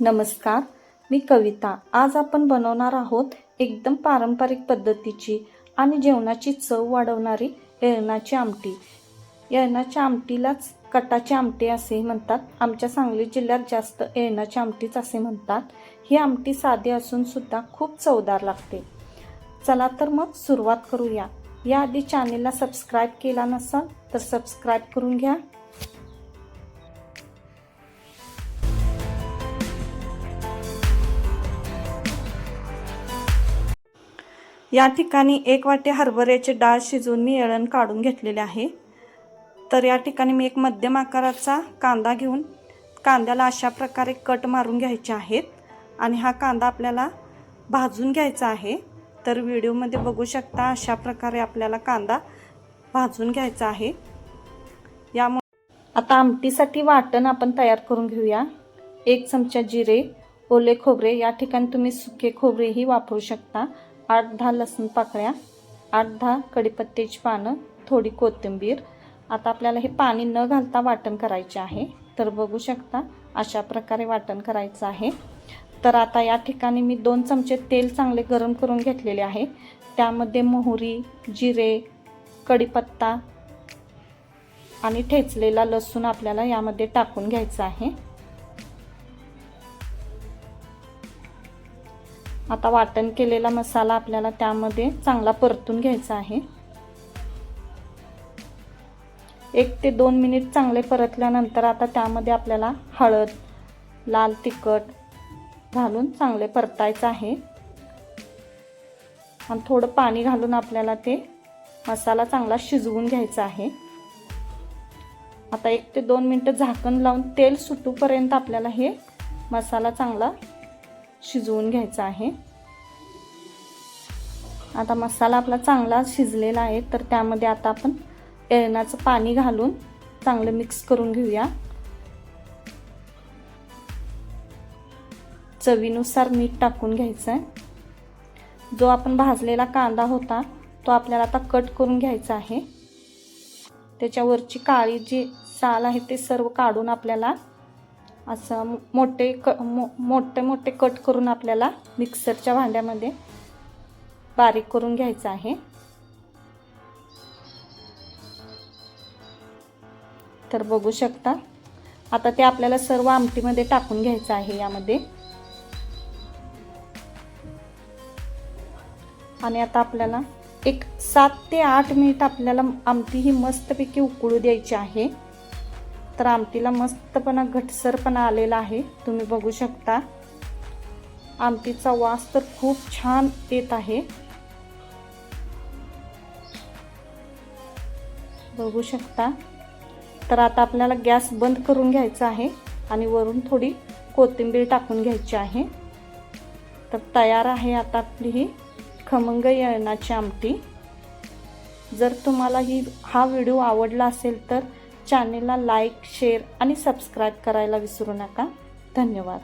नमस्कार मी कविता. आज आपण बनवणार आहोत एकदम पारंपरिक पद्धतीची आणि जेवणाची चव वाढवणारी येळणाची आमटी. येळणाच्या आमटीलाच कटाची आमटी असे म्हणतात. आमच्या सांगली जिल्ह्यात जास्त येळणाची आमटीच असे म्हणतात. ही आमटी साधी असून सुद्धा खूप चवदार लागते. चला तर मग सुरुवात करूया. याआधी चॅनेलला सबस्क्राईब केला नसाल तर सबस्क्राईब करून घ्या. या ठिकाणी एक वाटी हरभऱ्याची डाळ शिजवून मी एळण काढून घेतलेले आहे. तर या ठिकाणी मी एक मध्यम आकाराचा कांदा घेऊन कांद्याला अशा प्रकारे कट मारून घ्यायचे आहेत आणि हा कांदा आपल्याला भाजून घ्यायचा आहे. तर व्हिडिओमध्ये बघू शकता अशा प्रकारे आपल्याला कांदा भाजून घ्यायचा आहे. यामुळे आता आमटीसाठी वाटण आपण तयार करून घेऊया. एक चमचा जिरे ओले खोबरे या ठिकाणी तुम्ही सुके खोबरेही वापरू शकता. आठ दहा लसूण पाकळ्या आठ दहा कडीपत्त्याची पानं थोडी कोथिंबीर. आता आपल्याला हे पाणी न घालता वाटण करायचे आहे. तर बघू शकता अशा प्रकारे वाटण करायचं आहे. तर आता या ठिकाणी मी दोन चमचे तेल चांगले गरम करून घेतलेले आहे. त्यामध्ये मोहरी जिरे कढीपत्ता आणि ठेचलेला लसूण आपल्याला यामध्ये टाकून घ्यायचा आहे. आता वाटण केलेला मसाला आपल्याला त्यामध्ये चांगला परतून घ्यायचा आहे. एक ते दोन मिनिट चांगले परतल्यानंतर आता त्यामध्ये आपल्याला हळद लाल तिखट घालून चांगले परतायचं आहे. आणि थोडं पाणी घालून आपल्याला ते मसाला चांगला शिजवून घ्यायचा आहे. आता एक ते दोन मिनटं झाकण लावून तेल सुटूपर्यंत आपल्याला हे मसाला चांगला शिजवून घ्यायचा आहे. आता मसाला आपला चांगला शिजलेला आहे तर त्यामध्ये आता आपण एळणाचं पाणी घालून चांगलं मिक्स करून घेऊया. चवीनुसार मीठ टाकून घ्यायचं आहे जो आपण भाजलेला कांदा होता तो आपल्याला आता कट करून घ्यायचा आहे. त्याच्यावरची काळी जी साल आहे ते सर्व काढून आपल्याला असं मोठे क मो मोठे मोठे कट करून आपल्याला मिक्सरच्या भांड्यामध्ये बारीक करून घ्यायचं आहे. तर बघू शकता आता ते आपल्याला सर्व आमटीमध्ये टाकून घ्यायचं आहे यामध्ये. आणि आता आपल्याला एक सात ते आठ मिनिट आपल्याला आमटी ही मस्तपैकी उकळू द्यायची आहे. तर आमटीला मस्तपणा घटसरपणा आलेला आहे. तुम्ही बघू शकता. आमटीचा वास तर खूप छान येत आहे. बघू शकता. तर आता आपल्याला गॅस बंद करून घ्यायचा आहे आणि वरून थोडी कोथिंबीर टाकून घ्यायची आहे. तर तयार आहे आता आपली ही खमंग येळणाची आमटी. जर तुम्हाला ही हा व्हिडिओ आवडला असेल तर चॅनेलला लाईक शेअर आणि सबस्क्राईब करायला विसरू नका. धन्यवाद.